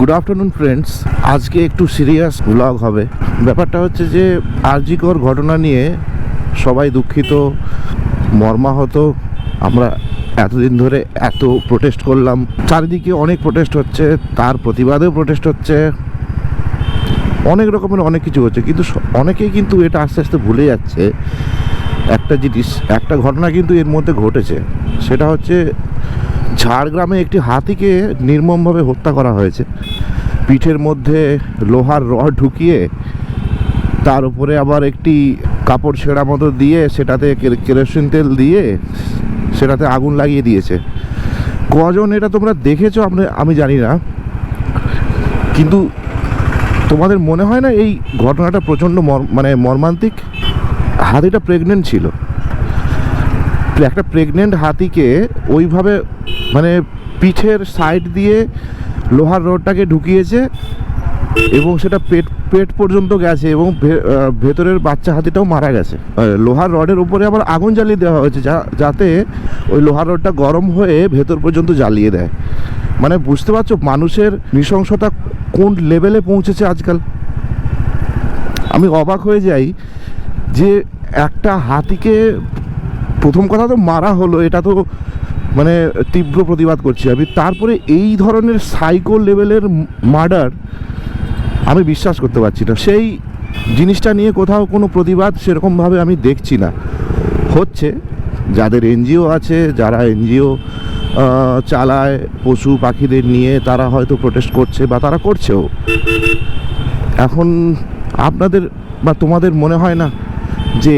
Good afternoon friends আজকে একটু serious blog হবে। ব্যাপারটা হচ্ছে যে, আরজিকর ঘটনা নিয়ে সবাই দুঃখিত, মর্মাহত। আমরা এতদিন ধরে এত প্রোটেস্ট করলাম। চারিদিকে অনেক প্রোটেস্ট হচ্ছে, তার প্রতিবাদেও প্রোটেস্ট হচ্ছে। অনেক রকমের অনেক কিছু হচ্ছে, কিন্তু অনেকেই কিন্তু এটা আস্তে আস্তে ভুলে যাচ্ছে। একটা জিনিস, একটা ঘটনা কিন্তু এর মধ্যে ঘটেছে। সেটা হচ্ছে ঝাড়গ্রামে একটি হাতিকে নির্মমভাবে হত্যা করা হয়েছে। পিঠের মধ্যে লোহার রড ঢুকিয়ে তার উপরে আবার একটি কাপড় ছেঁড়া মতো দিয়ে সেটাতে কেরোসিন তেল দিয়ে সেটাতে আগুন লাগিয়ে দিয়েছে। কজন এটা তোমরা দেখেছ? আমি আমি জানি না। কিন্তু তোমাদের মনে হয় না এই ঘটনাটা প্রচণ্ড মানে মর্মান্তিক? হাতিটা প্রেগনেন্ট ছিল। একটা প্রেগনেন্ট হাতিকে ওইভাবে মানে পিঠের সাইড দিয়ে লোহার রডটাকে ঢুকিয়েছে এবং সেটা পেট পেট পর্যন্ত গেছে এবং ভেতরের বাচ্চা হাতিটাও মারা গেছে। লোহার রডের উপরে আবার আগুন জ্বালিয়ে দেওয়া হয়েছে যা, যাতে ওই লোহার রডটা গরম হয়ে ভেতর পর্যন্ত জ্বালিয়ে দেয়। মানে বুঝতে পারছ, মানুষের নৃশংসতা কোন লেভেলে পৌঁছেছে আজকাল? আমি অবাক হয়ে যাই যে একটা হাতিকে প্রথম কথা তো মারা হলো, এটা তো মানে তীব্র প্রতিবাদ করছি আমি। তারপরে এই ধরনের সাইকো লেভেলের মার্ডার আমি বিশ্বাস করতে পারছি না। সেই জিনিসটা নিয়ে কোথাও কোনো প্রতিবাদ সেরকমভাবে আমি দেখছি না। হচ্ছে, যাদের এনজিও আছে, যারা এনজিও চালায় পশু পাখিদের নিয়ে তারা হয়তো প্রোটেস্ট করছে বা তারা করছেও। এখন আপনাদের বা তোমাদের মনে হয় না যে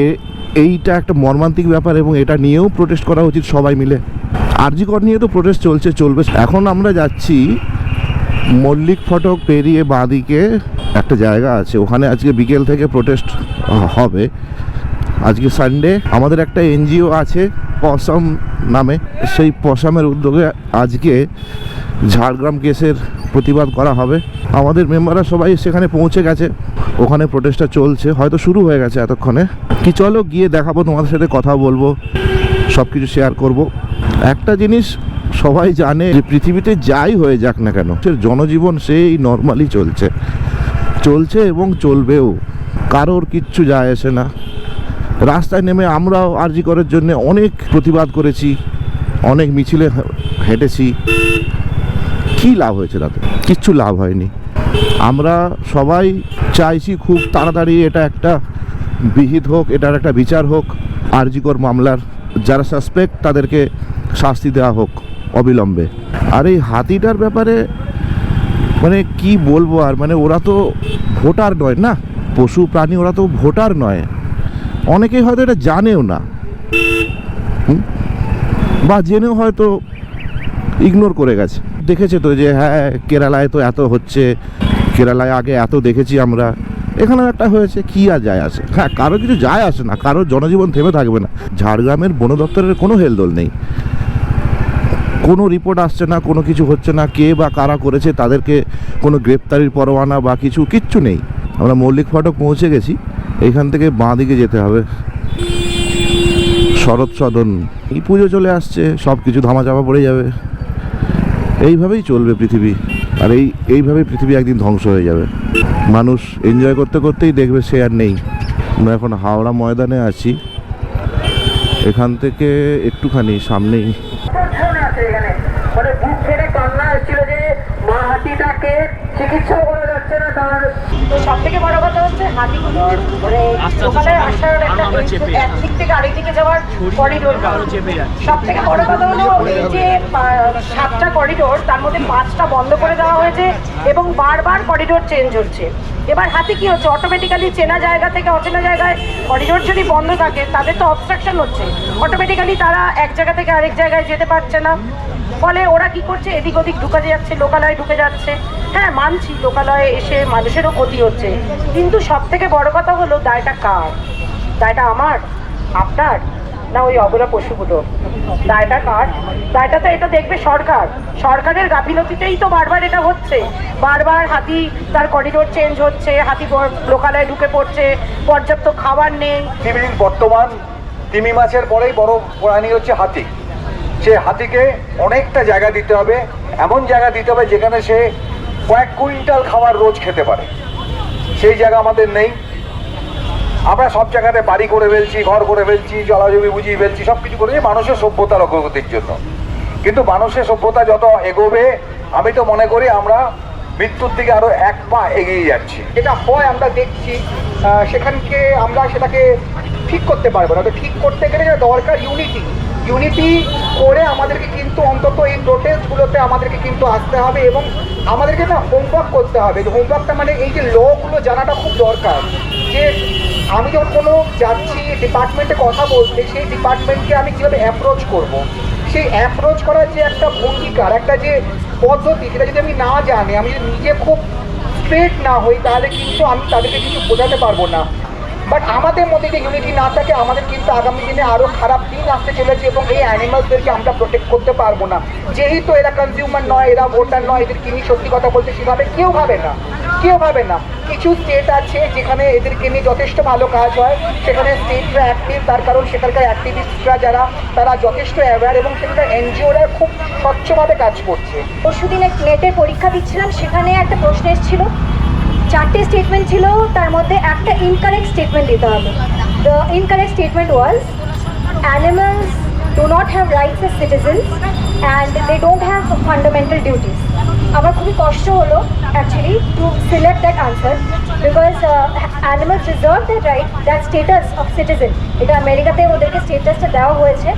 এইটা একটা মর্মান্তিক ব্যাপার এবং এটা নিয়েও প্রোটেস্ট করা উচিত সবাই মিলে। আরজিকর নিয়ে তো প্রোটেস্ট চলছে, চলবে। এখন আমরা যাচ্ছি মল্লিক ফটক পেরিয়ে বাঁদিকে একটা জায়গা আছে। ওখানে আজকে বিকেল থেকে প্রোটেস্ট হবে। আজকে সানডে আমাদের একটা এনজিও আছে পসাম নামে। সেই পসামের উদ্যোগে আজকে ঝাড়গ্রাম কেসের প্রতিবাদ করা হবে। আমাদের মেম্বাররা সবাই সেখানে পৌঁছে গেছে। ওখানে প্রোটেস্টটা চলছে। হয়তো শুরু হয়ে গেছে এতক্ষণে। কি চলো, গিয়ে দেখাবো, তোমাদের সাথে কথা বলব সব কিছু শেয়ার করব। একটা জিনিস সবাই জানে, যে পৃথিবীতে যাই হয়ে যাক না কেন জনজীবন সেই নর্মালি চলছে। চলছে এবং চলবেও। কারোর কিচ্ছু যায় আসে না। রাস্তায় নেমে আমরাও আরজি করার জন্য অনেক প্রতিবাদ করেছি, অনেক মিছিলে হেঁটেছি। কি লাভ হয়েছে তাতে? কিচ্ছু লাভ হয়নি। আমরা সবাই চাইছি খুব তাড়াতাড়ি এটা একটা বিহিত হোক, এটার একটা বিচার হোক, আরজিকর মামলার যারা সাসপেক্ট তাদেরকে শাস্তি দেওয়া হোক অবিলম্বে। আর এই হাতিটার ব্যাপারে মানে কি বলব আর? মানে ওরা তো ভোটার নয় না? পশু প্রাণী ওরা তো ভোটার নয়। অনেকেই হয়তো এটা জানেও না। বা জেনেও হয়তো ইগনোর করে গেছে। দেখেছে তো যে হ্যাঁ কেরালায় তো এত হচ্ছে, কেরালায় আগে এত দেখেছি আমরা। এখানেও একটা হয়েছে, কি আর যায় আসে? হ্যাঁ কারও কিছু যায় আসে না কারোর জনজীবন থেমে থাকবে না। ঝাড়গ্রামের বন দপ্তরের কোনো হেলদোল নেই। কোনো রিপোর্ট আসছে না, কোনো কিছু হচ্ছে না, কে বা কারা করেছে, তাদেরকে কোনো গ্রেপ্তারির পরোয়ানা বা কিছু কিচ্ছু নেই। আমরা মল্লিক ফটক পৌঁছে গেছি এইখান থেকে বাঁ দিকে যেতে হবে। শরৎ সদন, এই পুজো চলে আসছে সব কিছু ধামাচাপা পড়ে যাবে। এইভাবেই চলবে পৃথিবী। আর এই, এইভাবেই পৃথিবী একদিন ধ্বংস হয়ে যাবে। মানুষ এনজয় করতে করতেই দেখবে সে আর নেই। আমরা এখন হাওড়া ময়দানে আছি। এখান থেকে একটুখানি সামনেই। ধর্ষণ সব থেকে বড় কথা হচ্ছে হাতিগুলোর মানে আস্তে ওখানে আসার একটা কারণ আমরা চেপে এক দিক থেকে আরেক দিকে যাওয়ার করিডোর। সব থেকে বড় কথা হলো এই যে সাতটা করিডোর তার মধ্যে পাঁচটা বন্ধ করে দেওয়া হয়েছে এবং বারবার করিডোর চেঞ্জ হচ্ছে। এবার হাতি কি হচ্ছে? অটোমেটিক্যালি চেনা জায়গা থেকে অচেনা জায়গায় করিডোর যদি বন্ধ থাকে তাদের তো অবস্ট্রাকশন হচ্ছে। অটোমেটিক্যালি তারা এক জায়গা থেকে আরেক জায়গায় যেতে পারছে না। ফলে ওরা কি করছে? এদিক ওদিক ঢুকে যাচ্ছে, লোকালয়ে ঢুকে যাচ্ছে। হ্যাঁ মানছি, লোকালয়ে এসে মানুষেরও ক্ষতি হচ্ছে। কিন্তু সব থেকে বড় কথা হলো, দায়টা কার? দায়টা আমার? আপনার? না ওই অবলা পশুগুলো? দায়টা কার? দায়টা তো এটা দেখবে সরকার। সরকারের গাফিলতিতেই তো বারবার এটা হচ্ছে। বারবার হাতি তার করিডোর চেঞ্জ হচ্ছে, হাতি লোকালয়ে ঢুকে পড়ছে, পর্যাপ্ত খাবার নেই। বর্তমান তিমি মাছের পরেই বড় প্রাণী হচ্ছে হাতি। সে হাতিকে অনেকটা জায়গা দিতে হবে, এমন জায়গা দিতে হবে যেখানে সে কয়েক কুইন্টাল খাবার রোজ খেতে পারে। সেই জায়গা আমাদের নেই। আমরা সব জায়গাতে বাড়ি করে ফেলছি, ঘর করে ফেলছি, জলাজমি বুঝিয়ে ফেলছি সব কিছু করেছি মানুষের সভ্যতার অগ্রগতির জন্য। কিন্তু মানুষের সভ্যতা যত এগোবে, আমি তো মনে করি আমরা মৃত্যুর দিকে আরও এক পা এগিয়ে যাচ্ছি। যেটা হয়, আমরা দেখছি সেখানকে আমরা সেটাকে ঠিক করতে পারব না। ঠিক করতে গেলে দরকার ইউনিটি ইউনিটি করে আমাদেরকে কিন্তু অন্তত এই প্রোটেস্টগুলোতে আমাদেরকে কিন্তু আসতে হবে এবং আমাদেরকে না হোমওয়ার্ক করতে হবে। হোমওয়ার্কটা মানে এই যে লগুলো জানাটা খুব দরকার। যে আমি যখন কোনো যাচ্ছি ডিপার্টমেন্টে কথা বলতে, সেই ডিপার্টমেন্টকে আমি কীভাবে অ্যাপ্রোচ করব। সেই অ্যাপ্রোচ করার যে একটা ভঙ্গিকার একটা যে পদ্ধতি, সেটা যদি আমি না জানি, আমি যদি নিজে খুব স্ট্রেট না হই, তাহলে কিন্তু আমি তাদেরকে কিছু বোঝাতে পারব না। বাট আমাদের মধ্যে যে ইউনিটি না থাকে, আমাদের কিন্তু আগামী দিনে আরও খারাপ দিন আসতে চলেছে এবং এই অ্যানিমালসদেরকে আমরা প্রোটেক্ট করতে পারব না। যেহেতু এরা কনজিউমার নয়, এরা ভোটার নয় এদেরকে নিয়ে সত্যি কথা বলতে সেভাবে কেউ ভাবে না। কেউ ভাবে না। কিছু স্টেট আছে যেখানে এদেরকে নিয়ে যথেষ্ট ভালো কাজ হয়, সেখানে স্টেটরা অ্যাক্টিভ তার কারণ সেখানকার অ্যাক্টিভিস্টরা যারা, তারা যথেষ্ট অ্যাওয়্যার এবং সেখানকার এনজিওরা খুব স্বচ্ছভাবে কাজ করছে। পরশুদিন এক নেটের পরীক্ষা দিচ্ছিলাম, সেখানে একটা প্রশ্ন এসেছিল চারটে স্টেটমেন্ট ছিল, তার মধ্যে একটা ইনকারেক্ট স্টেটমেন্ট দিতে হবে। The incorrect statement was animals do not have rights as citizens and they don't have fundamental duties আমার খুবই কষ্ট হলো actually to select that answer because animals reserve that right that status of citizen এটা আমেরিকাতে ওদেরকে স্টেটাসটা দেওয়া হয়েছে।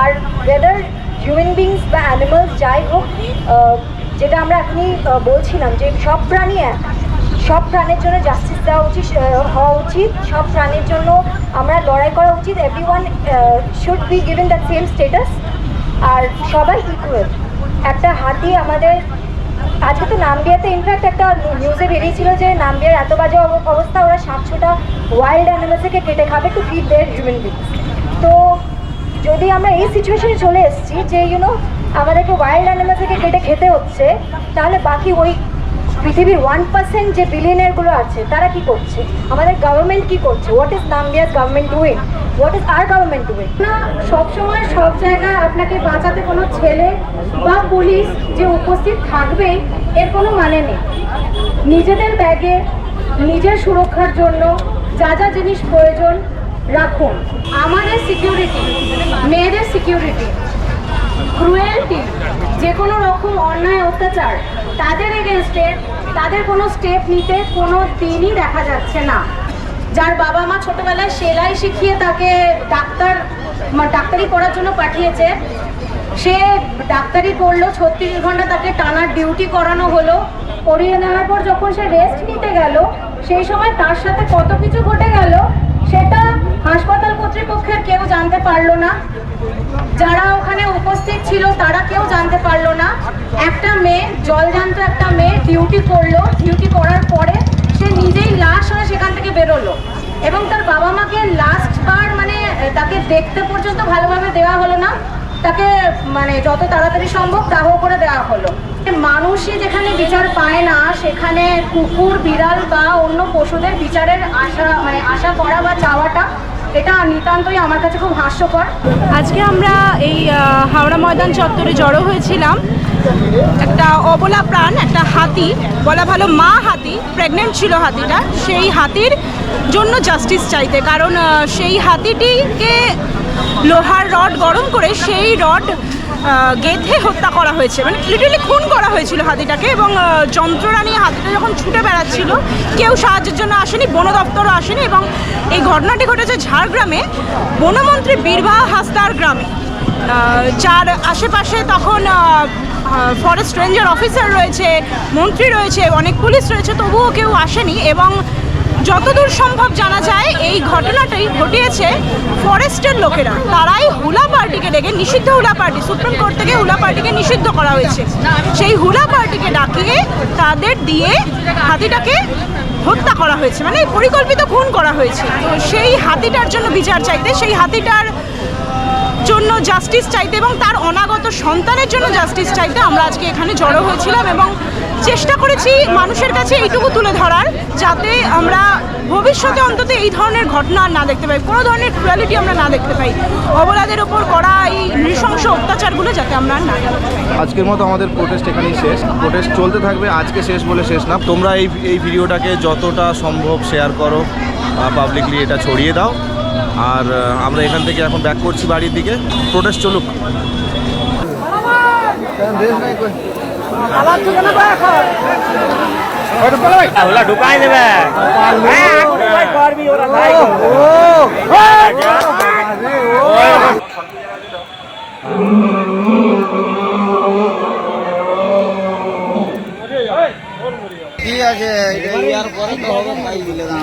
আর ওয়েদার হিউম্যান বিংস বা অ্যানিমালস যাই হোক যেটা আমরা এখনই বলছিলাম যে সব প্রাণী এক সব প্রাণের জন্য জাস্টিস দেওয়া উচিত হওয়া উচিত। সব প্রাণীর জন্য আমরা লড়াই করা উচিত। Everyone should be given the same status আর সবাই ইকুয়াল একটা হাতি আমাদের, আজকে তো নামবিয়াতে ইনফ্যাক্ট একটা নিউজে বেরিয়েছিল যে নামবিয়ার এত বাজে অব- অবস্থা, ওরা সাতশোটা ওয়াইল্ড অ্যানিমেলসকে কেটে খাবে to feed their human beings তো যদি আমরা এই সিচুয়েশনে চলে এসেছি যে ইউনো আমাদেরকে ওয়াইল্ড অ্যানিমেল থেকে কেটে খেতে হচ্ছে, তাহলে বাকি ওই পৃথিবীর ওয়ান পার্সেন্ট যে বিলিয়নারগুলো আছে, তারা কি করছে? আমাদের গভর্নমেন্ট কি করছে? What is Namibia's government doing what is our government doing না, সবসময় সব জায়গায় আপনাকে বাঁচাতে কোনো ছেলে বা পুলিশ যে উপস্থিত থাকবে, এর কোনো মানে নেই। নিজেদের ব্যাগে, নিজের সুরক্ষার জন্য যা যা জিনিস প্রয়োজন রাখুন। আমাদের সিকিউরিটি মেয়েদের সিকিউরিটি ক্রুয়েলটি যে কোনো রকম অন্যায়, অত্যাচার তাদের এগেনস্টে তাদের কোনো স্টেপ নিতে কোনো দিনই দেখা যাচ্ছে না। যার বাবা মা ছোটবেলায় সেলাই শিখিয়ে তাকে ডাক্তার ডাক্তারি করার জন্য পাঠিয়েছে। সে ডাক্তারি করল ছত্রিশ ঘণ্টা তাকে টানার ডিউটি করানো হলো। করিয়ে নেওয়ার পর যখন সে রেস্ট নিতে গেল, সেই সময় তার সাথে কত কিছু ঘটে গেল, সেটা হাসপাতাল জানতে পারল না। যারা ওখানে উপস্থিত ছিল, তারা কেউ জানতে পারল না। একটা মেয়ে, জলজান্ত একটা মেয়ে ডিউটি করল। ডিউটি করার পরে সে নিজেই লাশ হয়ে সেখান থেকে বেরোলো। এবং তার বাবা মাকে লাস্ট বার মানে তাকে দেখতে পর্যন্ত ভালোভাবে দেওয়া হলো না। তাকে মানে যত তাড়াতাড়ি সম্ভব দাহ করে দেওয়া হলো। মানুষই যেখানে বিচার পায় না, সেখানে কুকুর, বিড়াল বা অন্য পশুদের বিচারের আশা মানে আশা করা বা চাওয়াটা এটা নিতান্তই আমার কাছে খুব হাস্যকর। আজকে আমরা এই হাওড়া ময়দান চত্বরে জড়ো হয়েছিলাম। একটা অবলা প্রাণ, একটা হাতি, বলা ভালো মা হাতি প্রেগনেন্ট ছিল হাতিটা, সেই হাতির জন্য জাস্টিস চাইতে। কারণ সেই হাতিটিকে লোহার রড গরম করে সেই রড গেথে হত্যা করা হয়েছে। মানে লিটারালি খুন করা হয়েছিল হাতিটাকে এবং যন্ত্রণা নিয়ে হাতিটা যখন ছুটে বেড়াচ্ছিল, কেউ সাহায্যের জন্য আসেনি, বন দপ্তরও আসেনি এবং এই ঘটনাটি ঘটেছে ঝাড়গ্রামে বনমন্ত্রী বীরবাহা হাসদার গ্রামে। যার আশেপাশে তখন ফরেস্ট রেঞ্জার অফিসার রয়েছে, মন্ত্রী রয়েছে, অনেক পুলিশ রয়েছে, তবুও কেউ আসেনি এবং যতদূর সম্ভব জানা যায়, এই ঘটনাটাই ঘটিয়েছে ফরেস্টের লোকেরা। তারাই হুলা পার্টিকে ডেকে, নিষিদ্ধ হুলা পার্টি, সুপ্রিম কোর্ট থেকে হুলা পার্টিকে নিষিদ্ধ করা হয়েছে। সেই হুলা পার্টিকে ডাকিয়ে তাদের দিয়ে হাতিটাকে হত্যা করা হয়েছে। মানে পরিকল্পিত খুন করা হয়েছে। তো সেই হাতিটার জন্য বিচার চাইতে, সেই হাতিটার জন্য জাস্টিস চাইতে এবং তার অনাগত সন্তানের জন্য জাস্টিস চাইতে আমরা আজকে এখানে জড়ো হয়েছিলাম এবং চেষ্টা করেছি মানুষের কাছে এইটুকু তুলে ধরার যাতে আমরা ভবিষ্যতে অন্তত এই ধরনের ঘটনা আর না দেখতে পাই কোনো ধরনের ক্রুয়ালিটি আমরা না দেখতে পাই। অবলাদের ওপর করা এই নৃশংস অত্যাচারগুলো যাতে আমরা আর না আজকের মতো আমাদের প্রোটেস্ট এখানেই শেষ। প্রোটেস্ট চলতে থাকবে আজকে শেষ বলে শেষ না। তোমরা এই এই ভিডিওটাকে যতটা সম্ভব শেয়ার করো পাবলিকলি এটা ছড়িয়ে দাও। আর আমরা এখান থেকে এখন ব্যাক করছি বাড়ির দিকে। প্রোটেস্ট চলুক। ওলা ঢুকাই দেবে। ঠিক আছে ইয়ার পরে তো হবে পাই দিলে না